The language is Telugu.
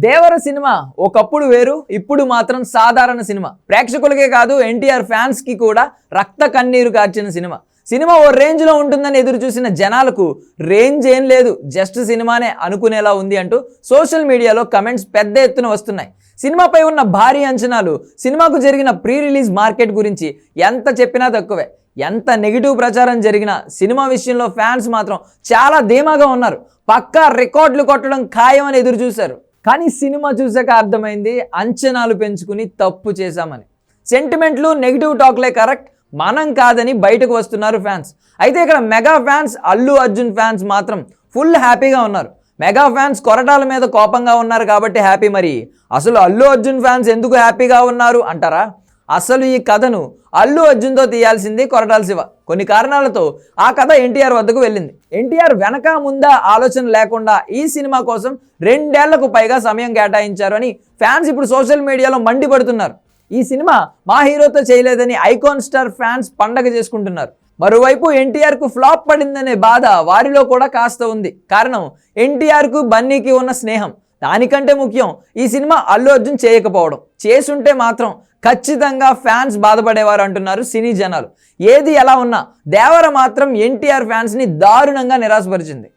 దేవర సినిమా ఒకప్పుడు వేరు ఇప్పుడు మాత్రం సాధారణ సినిమా. ప్రేక్షకులకే కాదు ఎన్టీఆర్ ఫ్యాన్స్కి కూడా రక్త కన్నీరు కార్చిన సినిమా. సినిమా ఓ రేంజ్లో ఉంటుందని ఎదురు చూసిన జనాలకు రేంజ్ ఏం లేదు జస్ట్ సినిమానే అనుకునేలా ఉంది అంటూ సోషల్ మీడియాలో కమెంట్స్ పెద్ద ఎత్తున వస్తున్నాయి. సినిమాపై ఉన్న భారీ అంచనాలు సినిమాకు జరిగిన ప్రీ రిలీజ్ మార్కెట్ గురించి ఎంత చెప్పినా తక్కువే. ఎంత నెగిటివ్ ప్రచారం జరిగినా సినిమా విషయంలో ఫ్యాన్స్ మాత్రం చాలా ధీమాగా ఉన్నారు. పక్కా రికార్డులు కొట్టడం ఖాయం అని ఎదురు చూశారు. కానీ సినిమా చూసాక అర్థమైంది అంచనాలు పెంచుకుని తప్పు చేశామని. సెంటిమెంట్లు నెగిటివ్ టాక్లే కరెక్ట్ మనం కాదని బయటకు వస్తున్నారు ఫ్యాన్స్. అయితే ఇక్కడ mega fans Allu Arjun fans మాత్రం ఫుల్ హ్యాపీగా ఉన్నారు. మెగా ఫ్యాన్స్ కొరటాల మీద కోపంగా ఉన్నారు కాబట్టి హ్యాపీ మరి. అసలు అల్లు అర్జున్ ఫ్యాన్స్ ఎందుకు హ్యాపీగా ఉన్నారు అంటారా? అసలు ఈ కథను అల్లు అర్జున్తో తీయాల్సింది కొరటాల శివ. కొన్ని కారణాలతో ఆ కథ ఎన్టీఆర్ వద్దకు వెళ్ళింది. ఎన్టీఆర్ వెనక ముందా ఆలోచన లేకుండా ఈ సినిమా కోసం రెండేళ్ళకు పైగా సమయం కేటాయించారు అని ఫ్యాన్స్ ఇప్పుడు సోషల్ మీడియాలో మండిపడుతున్నారు. ఈ సినిమా మా హీరోతో చేయలేదని ఐకాన్ స్టార్ ఫ్యాన్స్ పండగ చేసుకుంటున్నారు. మరోవైపు ఎన్టీఆర్కు ఫ్లాప్ పడిందనే బాధ వారిలో కూడా కాస్త ఉంది. కారణం ఎన్టీఆర్కు బన్నీకి ఉన్న స్నేహం. దానికంటే ముఖ్యం ఈ సినిమా అల్లు అర్జున్ చేయకపోవడం. చేసుంటే మాత్రం ఖచ్చితంగా ఫ్యాన్స్ బాధపడేవారు అంటున్నారు సినీ జనాలు. ఏది ఎలా ఉన్నా దేవర మాత్రం ఎన్టీఆర్ ఫ్యాన్స్ని దారుణంగా నిరాశపరిచింది.